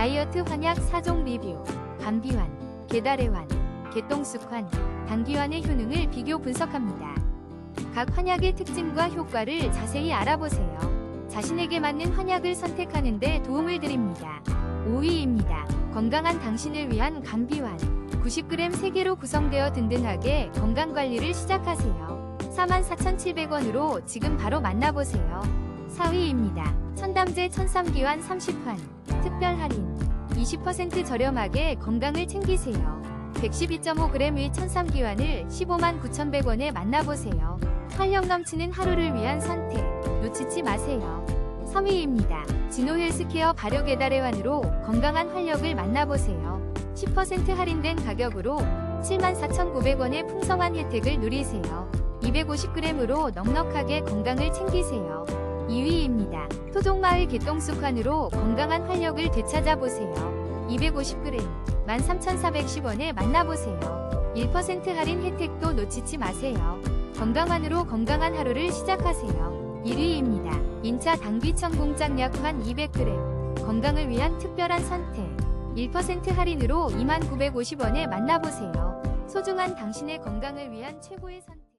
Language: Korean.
다이어트 환약 4종 리뷰, 감비환, 게다레환, 개똥쑥환, 당귀환의 효능을 비교 분석합니다. 각 환약의 특징과 효과를 자세히 알아보세요. 자신에게 맞는 환약을 선택하는 데 도움을 드립니다. 5위입니다. 건강한 당신을 위한 감비환. 90g 3개로 구성되어 든든하게 건강관리를 시작하세요. 44,700원으로 지금 바로 만나보세요. 4위입니다. 천담제 천삼기환 30환. 특별 할인. 20% 저렴하게 건강을 챙기세요. 112.5g의 천삼기환을 15만 9,100원에 만나보세요. 활력 넘치는 하루를 위한 선택. 놓치지 마세요. 3위입니다. 진호 헬스케어 발효 계달회환으로 건강한 활력을 만나보세요. 10% 할인된 가격으로 74,900원의 풍성한 혜택을 누리세요. 250g으로 넉넉하게 건강을 챙기세요. 2위입니다. 토종마을 개똥쑥환으로 건강한 활력을 되찾아보세요. 250g 13,410원에 만나보세요. 1% 할인 혜택도 놓치지 마세요. 건강환으로 건강한 하루를 시작하세요. 1위입니다. 인차 당귀청 공장약환 200g 건강을 위한 특별한 선택 1% 할인으로 2950원에 만나보세요. 소중한 당신의 건강을 위한 최고의 선택